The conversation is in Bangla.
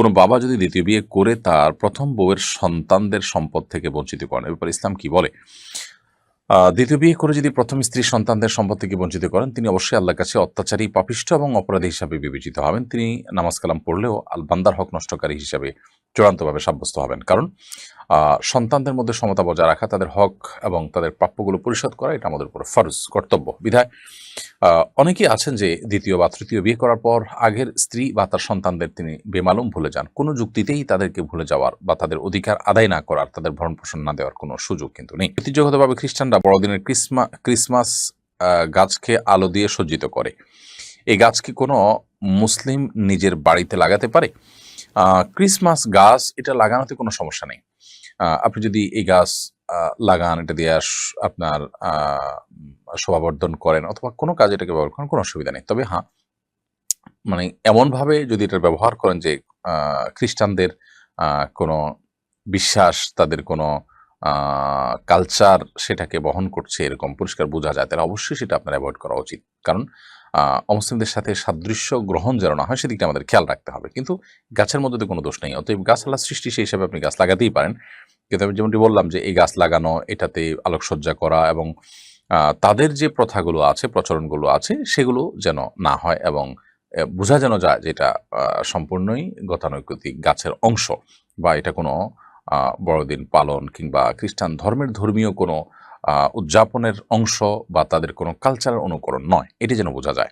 কোনো বাবা যদি দ্বিতীয় বিয়ে করে তার প্রথম বউয়ের সন্তানদের সম্পদ থেকে বঞ্চিত করেন, এ ব্যাপারে ইসলাম কি বলে? দ্বিতীয় বিয়ে করে যদি প্রথম স্ত্রী সন্তানদের সম্পদ থেকে বঞ্চিত করেন, তিনি অবশ্যই আল্লাহর কাছে অত্যাচারী পাপিষ্ঠ এবং অপরাধী হিসাবে বিবেচিত হবেন। তিনি নামাজ কালাম পড়লেও আল বান্দার হক নষ্টকারী হিসাবে চূড়ান্তভাবে সাব্যস্ত হবেন। কারণ সন্তানদের মধ্যে সমতা বজায় রাখা, তাদের হক এবং তাদের প্রাপ্যগুলো পরিশোধ করা, এটা আমাদের উপর ফরজ কর্তব্য। বিধায় অনেকেই আছেন যে দ্বিতীয় বা তৃতীয় বিয়ে করার পর আগের স্ত্রী বা তার সন্তানদের তিনি বেমালুম ভুলে যান। কোনো যুক্তিতেই তাদেরকে ভুলে যাওয়ার বা তাদের অধিকার আদায় না করার, তাদের ভরণ পোষণ না দেওয়ার কোনো সুযোগ কিন্তু নেই। ঐতিহ্যগতভাবে খ্রিস্টানরা বড়দিনের ক্রিসমা, ক্রিসমাস গাছকে আলো দিয়ে সজ্জিত করে। এই গাছ কি কোনো মুসলিম নিজের বাড়িতে লাগাতে পারে? ক্রিসমাস গাছ, এটা লাগানোতে কোনো সমস্যা নেই। আপনি যদি এই গাছ লাগান, এটা দিয়ে আপনার শোভাবর্ধন করেন, অথবা কোনো কাজে এটাকে ব্যবহার করেন, কোনো অসুবিধা নেই। তবে হ্যাঁ মানে এমনভাবে যদি এটা ব্যবহার করেন যে খ্রিস্টানদের কোনো বিশ্বাস, তাদের কোনো কালচার সেটাকে বহন করছে, এরকম পরিষ্কার বোঝা যায়, তাহলে অবশ্যই সেটা আপনার অ্যাভয়েড করা উচিত। কারণ অমুসলিমদের সাথে সাদৃশ্য গ্রহণ যেন না হয়, সেদিকটা আমাদের খেয়াল রাখতে হবে। কিন্তু গাছের মধ্যে তো কোনো দোষ নেই। অতএব গাছ আল্লাহ সৃষ্টি সেই হিসাবে আপনি গাছ লাগাতেই পারেন। কিন্তু আমি যেমনটি বললাম যে, এই গাছ লাগানো, এটাতে আলোকসজ্জা করা এবং তাদের যে প্রথাগুলো আছে, প্রচলনগুলো আছে, সেগুলো যেন না হয় এবং বোঝা যেন যায় যে এটা সম্পূর্ণই গতানৈতিক গাছের অংশ বা এটা কোনো বড়দিন পালন কিংবা খ্রিস্টান ধর্মের ধর্মীয় কোনো উদযাপনের অংশ বা তাদের কোনো কালচারের অনুকরণ নয়। এটি যেন বোঝা যায়।